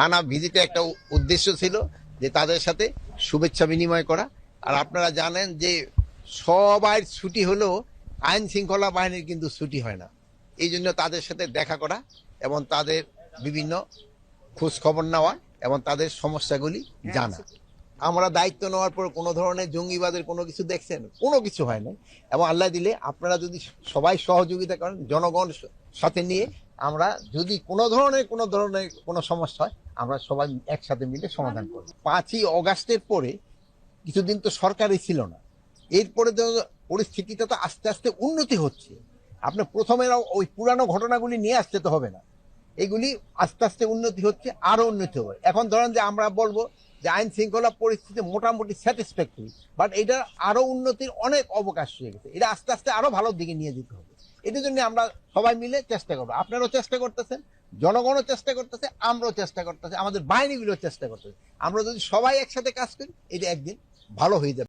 থানা ভিজিটে একটা উদ্দেশ্য ছিল যে তাদের সাথে শুভেচ্ছা বিনিময় করা। আর আপনারা জানেন যে সবাই ছুটি হলেও আইন শৃঙ্খলা বাহিনীর কিন্তু ছুটি হয় না। এই জন্য তাদের সাথে দেখা করা এবং তাদের বিভিন্ন খোঁজ খবর নেওয়া এবং তাদের সমস্যাগুলি জানা। আমরা দায়িত্ব নেওয়ার পর কোনো ধরনের জঙ্গিবাদের কোনো কিছু দেখছেন, কোনো কিছু হয় না এবং আল্লাহ দিলে আপনারা যদি সবাই সহযোগিতা করেন, জনগণ সাথে নিয়ে আমরা যদি কোনো ধরনের কোনো ধরনের কোনো সমস্যা হয়, আমরা সবাই একসাথে মিলে সমাধান করব। পাঁচই অগাস্টের পরে কিছুদিন তো সরকারই ছিল না। এরপরে তো পরিস্থিতিটা তো আস্তে আস্তে উন্নতি হচ্ছে। আপনি প্রথমে ওই পুরানো ঘটনাগুলি নিয়ে আসতে তো হবে না। এগুলি আস্তে আস্তে উন্নতি হচ্ছে, আরও উন্নতি হবে। এখন ধরেন যে আমরা বলব যে আইন শৃঙ্খলা পরিস্থিতি মোটামুটি স্যাটিসফ্যাক্টরি বাট এটা আরও উন্নতির অনেক অবকাশ হয়ে গেছে। এটা আস্তে আস্তে আরও ভালো দিকে নিয়ে যেতে হবে। এটার জন্য আমরা সবাই মিলে চেষ্টা করব। আপনারাও চেষ্টা করতেছেন, জনগণও চেষ্টা করতেছে, আমরাও চেষ্টা করতেছি, আমাদের বাহিনীগুলো চেষ্টা করতেছে। আমরা যদি সবাই একসাথে কাজ করি, এটা একদিন ভালো হয়ে যাবে।